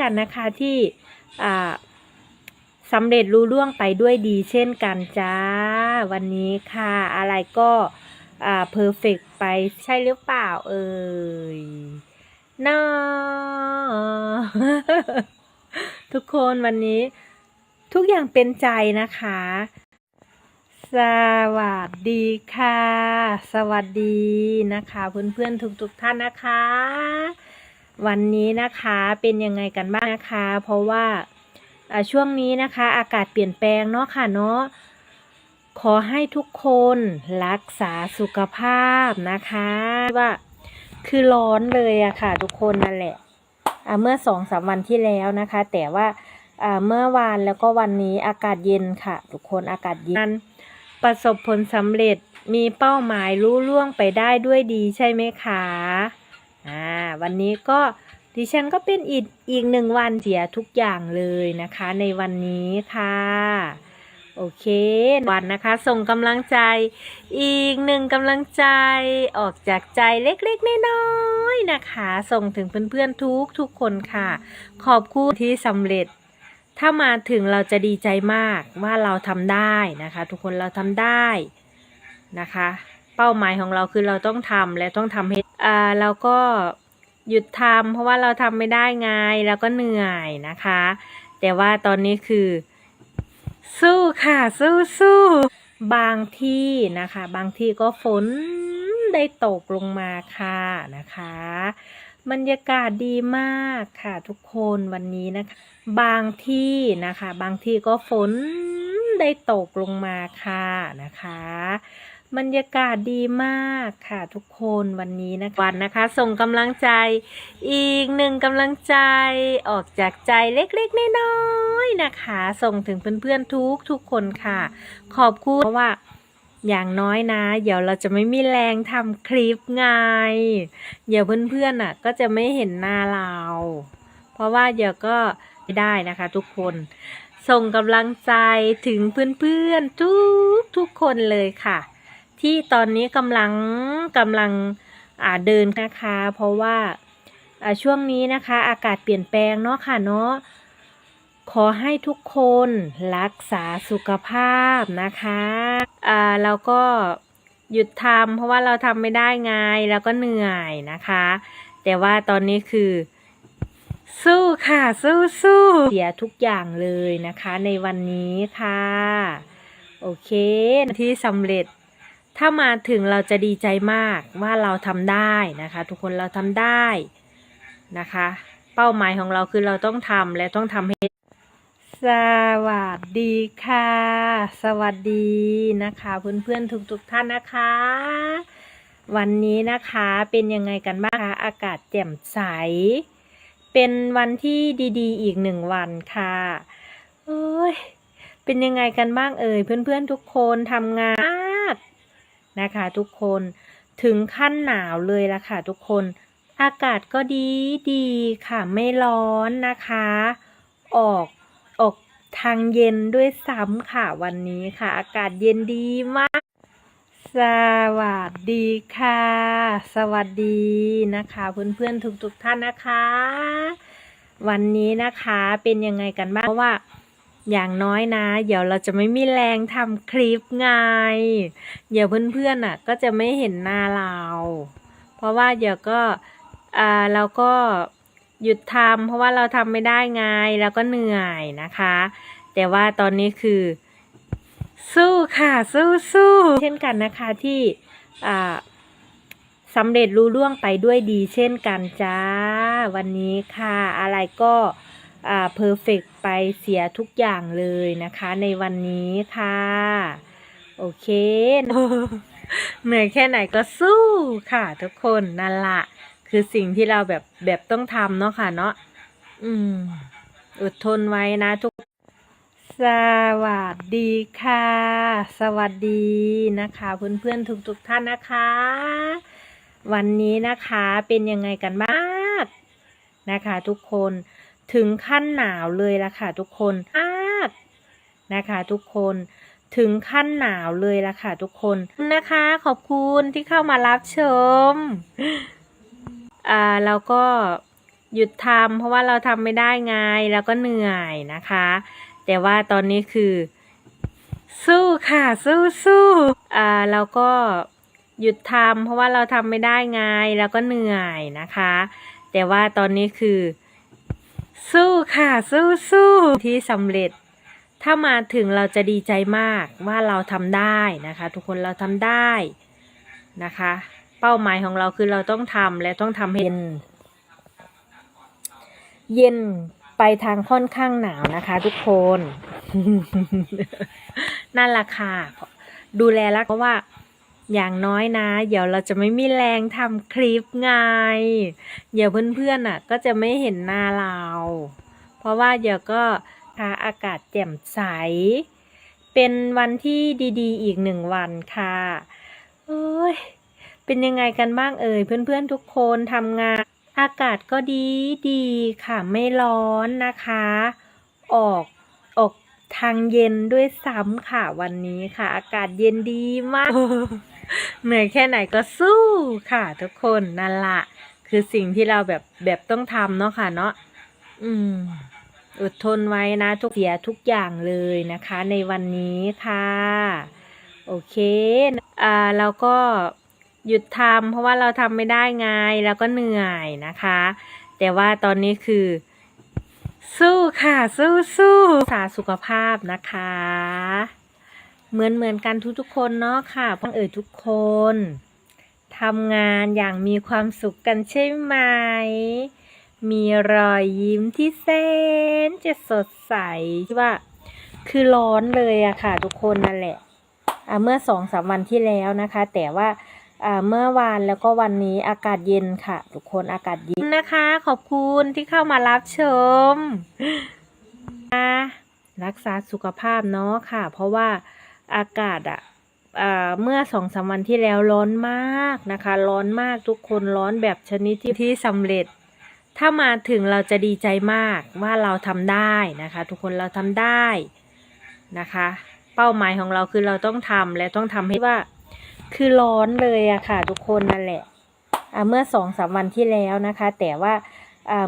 กันนะคะที่สำเร็จรู้ล่วงไปด้วยดีเช่นกันจ้า วันนี้ค่ะ อะไรก็เพอร์เฟกไปใช่หรือเปล่าเอ่ยน้อทุกคนวันนี้ทุกอย่างเป็นใจนะคะ สวัสดีค่ะ สวัสดีนะคะ เพื่อนๆทุกๆท่านนะคะ วันนี้นะคะเป็นยังไงกันบ้างนะคะ เพราะว่าช่วงนี้นะคะอากาศเปลี่ยนแปลงเนาะค่ะเนาะขอให้ทุกคนรักษาสุขภาพนะคะว่าคือร้อนเลยอะค่ะ ทุกคนนั่นแหละเมื่อสองสามวันที่แล้วนะคะ แต่ว่าเมื่อวานแล้วก็วันนี้อากาศเย็นค่ะ ทุกคนอากาศเย็นประสบผลสำเร็จมีเป้าหมายรู้ล่วงไปได้ด้วยดีใช่ไหมคะ อ่าวันนี้ก็ดิฉันก็เป็นอีกอีกหนึ่งวันเสียทุกอย่างเลยนะคะ ในวันนี้ค่ะ โอเค วันนะคะ ส่งกำลังใจ อีกหนึ่งกำลังใจออกจากใจเล็กๆน้อยๆนะคะ ส่งถึงเพื่อนๆทุกทุกๆคนค่ะ ขอบคุณที่สำเร็จ ถ้ามาถึงเราจะดีใจมากว่าเราทำได้นะคะ ทุกคนเราทำได้นะคะ เป้าหมายของเราคือเราต้องทำและต้องทำให้ อ่าเราก็หยุดทำเพราะว่าเราทำไม่ได้ไงเราก็เหนื่อยนะคะ แต่ว่าตอนนี้คือ สู้ค่ะ สู้สู้บางที่นะคะ บางที่ก็ฝนได้ตกลงมาค่ะนะคะบรรยากาศดีมากค่ะทุกคนวันนี้นะคะ บางที่นะคะ บางที่ก็ฝนได้ตกลงมาค่ะนะคะ บรรยากาศดีมากค่ะทุกคนวันนี้นะคะวันนะคะ ส่งกำลังใจอีกหนึ่งกำลังใจออกจากใจเล็กๆน้อยๆนะคะ ส่งถึงเพื่อนๆทุกทุกๆคนค่ะ ขอบคุณเพราะว่าอย่างน้อยนะ เดี๋ยวเราจะไม่มีแรงทำคลิปไง เดี๋ยวเพื่อนๆอะ ก็จะไม่เห็นหน้าเรา เพราะว่าเดี๋ยวก็ไม่ได้นะคะทุกคนส่งกำลังใจถึงเพื่อนๆทุกทุกๆคนเลยค่ะ ที่ตอนนี้กำลังกำลังเดินนะคะ เพราะว่าอ่าช่วงนี้นะคะ อากาศเปลี่ยนแปลงเนาะค่ะเนาะขอให้ทุกคนรักษาสุขภาพนะคะอ่าแล้วก็หยุดทำเพราะว่าเราทำไม่ได้ไงแล้วก็เหนื่อยนะคะ แต่ว่าตอนนี้คือ สู้ค่ะสู้สู้เสียทุกอย่างเลยนะคะ ในวันนี้ค่ะ โอเคที่สำเร็จ ถ้ามาถึงเราจะดีใจมากว่าเราทำได้นะคะ ทุกคนเราทำได้นะคะ เป้าหมายของเราคือเราต้องทำและต้องทำให้สวัสดีค่ะ สวัสดีนะคะเพื่อนๆทุกๆท่านนะคะ วันนี้นะคะเป็นยังไงกันบ้างคะอากาศแจ่มใส เป็นวันที่ดีๆ อีกหนึ่งวันค่ะโอ้ยเป็นยังไงกันบ้างเอ่ยเพื่อนๆทุกคนทำงาน นะคะทุกคนถึงขั้นหนาวเลยละค่ะทุกคน อากาศก็ดีดีค่ะไม่ร้อนนะคะ ออกออกทางเย็นด้วยซ้ำค่ะวันนี้ค่ะ อากาศเย็นดีมาก สวัสดีค่ะ สวัสดีนะคะ เพื่อนๆทุกๆท่านนะคะ วันนี้นะคะเป็นยังไงกันบ้างเพราะว่า อย่างน้อยนะ เดี๋ยวเราจะไม่มีแรงทำคลิปไง เดี๋ยวเพื่อนๆอะ ก็จะไม่เห็นหน้าเรา เพราะว่าเดี๋ยวก็อ่าเราก็หยุดทำเพราะว่าเราทำไม่ได้ไงแล้วก็เหนื่อยนะคะ แต่ว่าตอนนี้คือ สู้ค่ะสู้สู้เช่นกันนะคะที่อ่าสำเร็จรู้ล่วงไปด้วยดีเช่นกันจ้า วันนี้ค่ะ อะไรก็ เพอร์เฟกไปเสียทุกอย่างเลยนะคะ ในวันนี้ค่ะ โอเค เหนื่อยแค่ไหนก็สู้ค่ะทุกคนนั่นละคือสิ่งที่เราแบบแบบต้องทำเนาะค่ะเนาะอืม อดทนไว้นะทุก สวัสดีค่ะ สวัสดีนะคะเพื่อนๆทุกๆท่านนะคะ วันนี้นะคะเป็นยังไงกันบ้างนะคะ ทุกคน ถึงขั้นหนาวเลยละค่ะทุกคนมากนะคะทุกคนถึงขั้นหนาวเลยละค่ะทุกคนนะคะ ขอบคุณที่เข้ามารับชม อ่าแล้วก็หยุดทำเพราะว่าเราทำไม่ได้ไงแล้วก็เหนื่อยนะคะ แต่ว่าตอนนี้คือ สู้ค่ะสู้สู้อ่าแล้วก็หยุดทำเพราะว่าเราทำไม่ได้ไงแล้วก็เหนื่อยนะคะ แต่ว่าตอนนี้คือ สู้ค่ะ สู้สู้ที่สำเร็จ ถ้ามาถึงเราจะดีใจมากว่าเราทำได้นะคะ ทุกคนเราทำได้นะคะ เป้าหมายของเราคือเราต้องทำและต้องทำให้เย็น เย็นไปทางค่อนข้างหนาวนะคะ ทุกคนนั่นแหละค่ะดูแลรักเพราะว่า อย่างน้อยนะ เดี๋ยวเราจะไม่มีแรงทำคลิปไง เดี๋ยวเพื่อนๆอะ ก็จะไม่เห็นหน้าเรา เพราะว่าเดี๋ยวก็ค่ะอากาศแจ่มใส เป็นวันที่ดีๆ อีกหนึ่งวันค่ะโอ้ยเป็นยังไงกันบ้างเอ่ยเพื่อนๆทุกคนทำงาน อากาศก็ดีดีค่ะไม่ร้อนนะคะ ออกออกทางเย็นด้วยซ้ำค่ะวันนี้ค่ะ อากาศเย็นดีมาก เหนื่อยแค่ไหนก็สู้ค่ะทุกคนนั่นละคือสิ่งที่เราแบบแบบต้องทำเนาะค่ะเนาะอืม อดทนไว้นะ ทุกเสียทุกอย่างเลยนะคะ ในวันนี้ค่ะ โอเค อ่าเราก็หยุดทำเพราะว่าเราทำไม่ได้ไงแล้วก็เหนื่อยนะคะ แต่ว่าตอนนี้คือ สู้ค่ะ สู้สู้สาสุขภาพนะคะ เหมือนเหมือนกันทุกๆคนเนาะค่ะพ่อเอ๋ยทุกคนทำงานอย่างมีความสุขกันใช่ไหม มีรอยยิ้มที่แสนจะสดใสที่ว่า คือร้อนเลยอะค่ะ ทุกคนนั่นแหละอ่าเมื่อสองสามวันที่แล้วนะคะ แต่ว่าอ่าเมื่อวานแล้วก็วันนี้อากาศเย็นค่ะ ทุกคนอากาศเย็นนะคะ ขอบคุณที่เข้ามารับชมนะรักษาสุขภาพเนาะค่ะ เพราะว่า อากาศอะอ่าเมื่อสองสามวันที่แล้วร้อนมากนะคะ ร้อนมากทุกคนร้อนแบบชนิดที่ที่สำเร็จ ถ้ามาถึงเราจะดีใจมากว่าเราทำได้นะคะ ทุกคนเราทำได้นะคะ เป้าหมายของเราคือเราต้องทำและต้องทำให้ว่า คือร้อนเลยอะค่ะ ทุกคนนั่นแหละเมื่อสองสามวันที่แล้วนะคะ แต่ว่า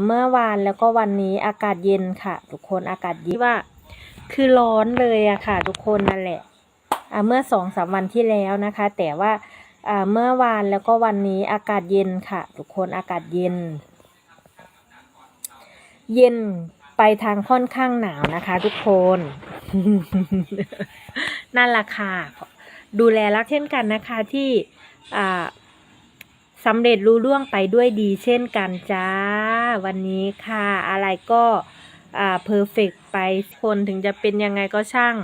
เมื่อวานแล้วก็วันนี้อากาศเย็นค่ะ ทุกคนอากาศเย็นว่า คือร้อนเลยอะค่ะ ทุกคนนั่นแหละ เมื่อสองสามวันที่แล้วนะคะ แต่ว่าเมื่อวานแล้วก็วันนี้อากาศเย็นค่ะ ทุกคนอากาศเย็น เย็นไปทางค่อนข้างหนาวนะคะ ทุกคนนั่นแหละค่ะดูแลรักเช่นกันนะคะที่สำเร็จรู้ล่วงไปด้วยดีเช่นกันจ้า วันนี้ค่ะ อะไรก็เพอร์เฟกไปคนถึงจะเป็นยังไงก็ช่าง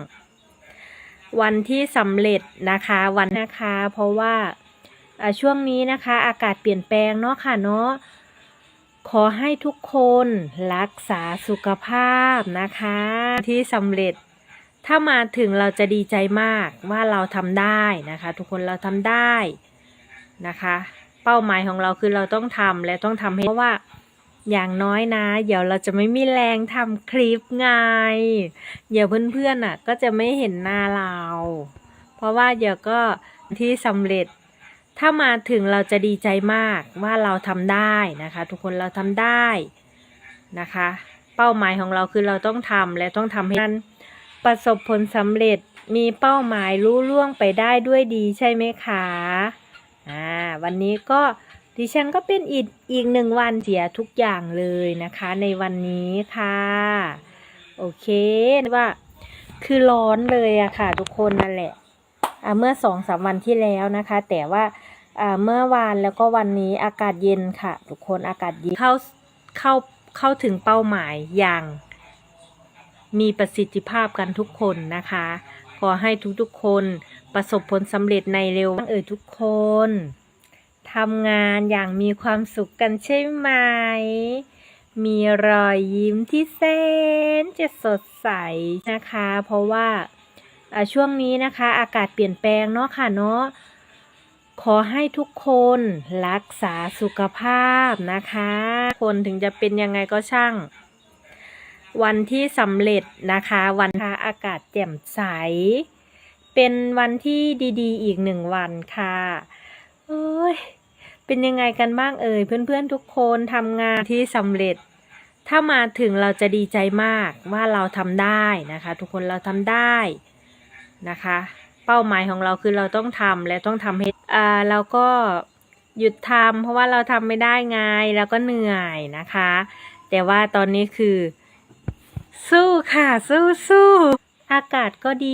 วันที่สำเร็จนะคะวันนะคะ เพราะว่าช่วงนี้นะคะอากาศเปลี่ยนแปลงเนาะค่ะเนาะขอให้ทุกคนรักษาสุขภาพนะคะ ที่สำเร็จถ้ามาถึงเราจะดีใจมากว่าเราทำได้นะคะ ทุกคนเราทำได้นะคะ เป้าหมายของเราคือเราต้องทำและต้องทำให้เพราะว่า อย่างน้อยนะ เดี๋ยวเราจะไม่มีแรงทำคลิปไง เดี๋ยวเพื่อนๆอะ ก็จะไม่เห็นหน้าเรา เพราะว่าเดี๋ยวก็ที่สำเร็จ ถ้ามาถึงเราจะดีใจมากว่าเราทำได้นะคะ ทุกคนเราทำได้นะคะ เป้าหมายของเราคือเราต้องทำและต้องทำให้นั้นประสบผลสำเร็จมีเป้าหมายรู้ล่วงไปได้ด้วยดีใช่ไหมคะ อ่า วันนี้ก็ ดิฉันก็เป็นอีกอีกหนึ่งวันเสียทุกอย่างเลยนะคะ ในวันนี้ค่ะ โอเคว่า คือร้อนเลยอะค่ะ ทุกคนนั่นแหละเมื่อสองสามวันที่แล้วนะคะ แต่ว่าเมื่อวานแล้วก็วันนี้อากาศเย็นค่ะ ทุกคนอากาศเย็นเข้าเข้าเข้าถึงเป้าหมายอย่างมีประสิทธิภาพกันทุกคนนะคะ ขอให้ทุกๆคนประสบผลสำเร็จในเร็ววันเอ่ยทุกคน ทำงานอย่างมีความสุขกันใช่ไหม มีรอยยิ้มที่แสนจะสดใสนะคะ เพราะว่าช่วงนี้นะคะ อากาศเปลี่ยนแปลงเนาะค่ะเนาะขอให้ทุกคนรักษาสุขภาพนะคะ คนถึงจะเป็นยังไงก็ช่าง วันที่สำเร็จนะคะ วันค่ะอากาศแจ่มใส เป็นวันที่ดีๆ อีกหนึ่งวันค่ะโอ้ย เป็นยังไงกันบ้างเอ่ยเพื่อนๆทุกคนทำงานที่สำเร็จ ถ้ามาถึงเราจะดีใจมากว่าเราทำได้นะคะ ทุกคนเราทำได้นะคะ เป้าหมายของเราคือเราต้องทำและต้องทำให้อ่าเราก็หยุดทำเพราะว่าเราทำไม่ได้ไงแล้วก็เหนื่อยนะคะ แต่ว่าตอนนี้คือ สู้ค่ะ สู้สู้อากาศก็ดี